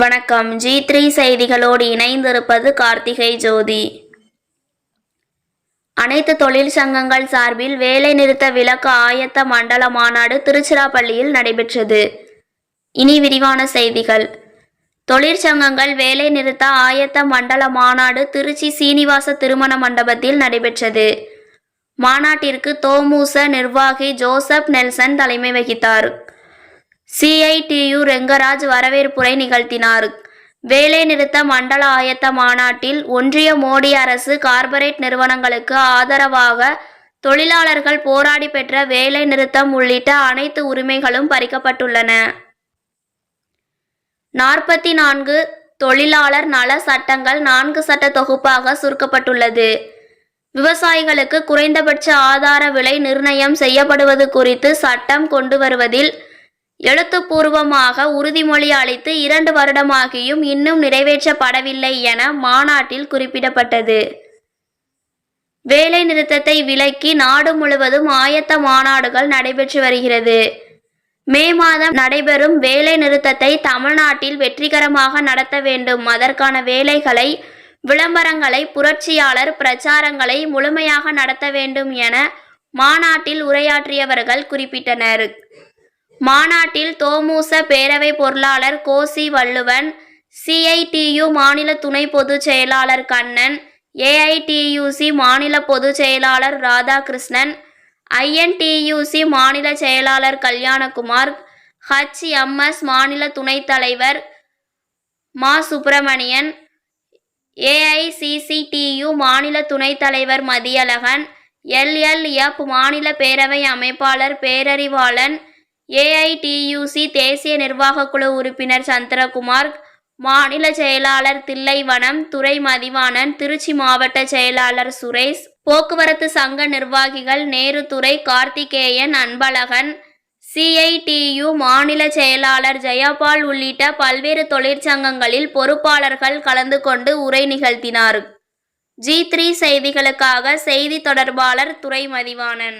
வணக்கம். G three செய்திகளோடு இணைந்திருப்பது கார்த்திகை ஜோதி. அனைத்து தொழில் சங்கங்கள் சார்பில் வேலைநிறுத்த விளக்க ஆயத்த மண்டல மாநாடு திருச்சிராப்பள்ளியில் நடைபெற்றது. இனி விரிவான செய்திகள். தொழிற்சங்கங்கள் வேலை நிறுத்த ஆயத்த மண்டல மாநாடு திருச்சி சீனிவாச திருமண மண்டபத்தில் நடைபெற்றது. மாநாட்டிற்கு தோமூச நிர்வாகி ஜோசப் நெல்சன் தலைமை வகித்தார். சிஐடியு ரெங்கராஜ் வரவேற்புரை நிகழ்த்தினார். வேலைநிறுத்த மண்டல ஆயத்த மாநாட்டில் ஒன்றிய மோடி அரசு கார்ப்பரேட் நிறுவனங்களுக்கு ஆதரவாக தொழிலாளர்கள் போராடி பெற்ற வேலை நிறுத்தம் உள்ளிட்ட அனைத்து உரிமைகளும் பறிக்கப்பட்டுள்ளன. நாற்பத்தி நான்கு தொழிலாளர் நல சட்டங்கள் நான்கு சட்ட தொகுப்பாக சுருக்கப்பட்டுள்ளது. விவசாயிகளுக்கு குறைந்தபட்ச ஆதார விலை நிர்ணயம் செய்யப்படுவது குறித்து சட்டம் கொண்டு வருவதில் எழுத்துப்பூர்வமாக உறுதிமொழி அளித்து இரண்டு வருடமாகியும் இன்னும் நிறைவேற்றப்படவில்லை என மாநாட்டில் குறிப்பிடப்பட்டது. வேலை நிறுத்தத்தை விலக்கி நாடு முழுவதும் ஆயத்த மாநாடுகள் நடைபெற்று வருகிறது. மே மாதம் நடைபெறும் வேலை நிறுத்தத்தை தமிழ்நாட்டில் வெற்றிகரமாக நடத்த வேண்டும். அதற்கான வேலைகளை விளம்பரங்களை புரட்சியாளர் பிரச்சாரங்களை முழுமையாக நடத்த வேண்டும் என மாநாட்டில் உரையாற்றியவர்கள் குறிப்பிட்டனர். மாநாட்டில் தோமூச பேரவை பொருளாளர் கோசி வள்ளுவன் சிஐடியு மாநில துணை பொதுச் செயலாளர் கண்ணன் ஏஐடியுசி மாநில பொதுச் செயலாளர் ராதாகிருஷ்ணன் ஐஎன்டியுசி மாநில செயலாளர் கல்யாணகுமார் ஹச்எம்எஸ் மாநில துணைத் தலைவர் மா சுப்பிரமணியன் ஏஐசிசிடியு மாநில துணைத் தலைவர் மதியழகன் எல்எல்எஃப் மாநில பேரவை அமைப்பாளர் பேரறிவாளன் ஏஐடியுசி தேசிய நிர்வாகக் குழு உறுப்பினர் சந்திரகுமார் மாநில செயலாளர் தில்லைவனம் துறை மதிவாணன் திருச்சி மாவட்ட செயலாளர் சுரேஷ் போக்குவரத்து சங்க நிர்வாகிகள் நேருதுரை கார்த்திகேயன் அன்பழகன் சிஐடியு மாநில செயலாளர் ஜெயபால் உள்ளிட்ட பல்வேறு தொழிற்சங்கங்களில் பொறுப்பாளர்கள் கலந்து கொண்டு உரை நிகழ்த்தினார். ஜி த்ரீ செய்திகளுக்காக செய்தி தொடர்பாளர் துறை மதிவாணன்.